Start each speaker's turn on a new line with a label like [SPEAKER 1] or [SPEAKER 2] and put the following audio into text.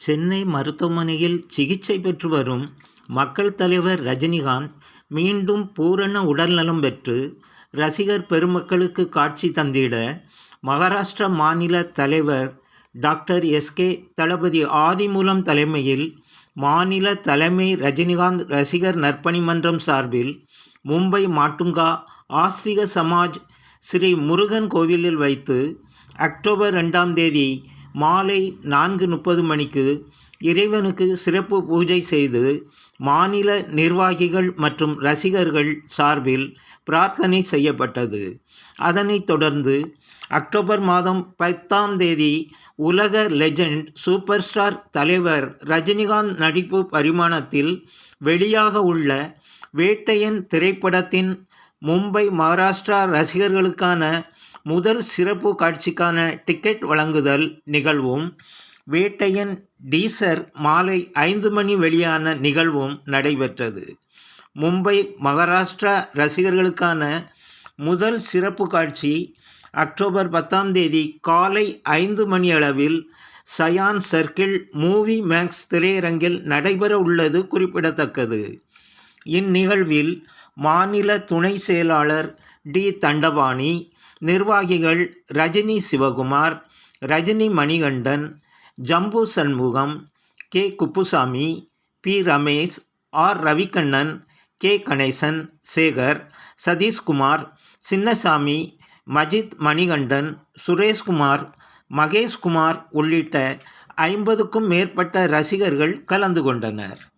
[SPEAKER 1] சென்னை மருத்துவமனையில் சிகிச்சை பெற்று வரும் மக்கள் தலைவர் ரஜினிகாந்த் மீண்டும் பூரண உடல்நலம் பெற்று ரசிகர் பெருமக்களுக்கு காட்சி தந்திட மகாராஷ்டிரா மாநில தலைவர் டாக்டர் எஸ்கே தளபதி ஆதிமூலம் தலைமையில் மாநில தலைமை ரஜினிகாந்த் ரசிகர் நற்பணி மன்றம் சார்பில் மும்பை மாட்டுங்கா ஆஸ்திக சமாஜ் ஸ்ரீ முருகன் கோவிலில் வைத்து அக்டோபர் ரெண்டாம் தேதி மாலை நான்கு முப்பது மணிக்கு இறைவனுக்கு சிறப்பு பூஜை செய்து மாநில நிர்வாகிகள் மற்றும் ரசிகர்கள் சார்பில் பிரார்த்தனை செய்யப்பட்டது. அதனைத் தொடர்ந்து அக்டோபர் மாதம் பத்தாம் தேதி உலக லெஜண்ட் சூப்பர் ஸ்டார் தலைவர் ரஜினிகாந்த் நடிப்பு பரிமாணத்தில் வெளியாக உள்ள வேட்டையன் திரைப்படத்தின் மும்பை மகாராஷ்டிரா ரசிகர்களுக்கான முதல் சிறப்பு காட்சிக்கான டிக்கெட் வழங்குதல் நிகழ்வும் வேட்டையன் டீசர் மாலை ஐந்து மணி வெளியான நிகழ்வும் நடைபெற்றது. மும்பை மகாராஷ்டிரா ரசிகர்களுக்கான முதல் சிறப்பு காட்சி அக்டோபர் பத்தாம் தேதி காலை ஐந்து மணி அளவில் சயான் சர்க்கிள் மூவி மேக்ஸ் திரையரங்கில் நடைபெற உள்ளது குறிப்பிடத்தக்கது. இந்நிகழ்வில் மாநில துணை செயலாளர் டி. தண்டபாணி நிர்வாகிகள் Rajini Sivakumar Rajini Manikandan Jambu Shanmugam K. Kuppusamy P. Ramesh R. Ravikannan K. Ganesan Sekar Sathishkumar Chinnasamy Majid Manikandan Sureshkumar Maheshkumar உள்ளிட்ட ஐம்பதுக்கும் மேற்பட்ட ரசிகர்கள் கலந்து கொண்டனர்.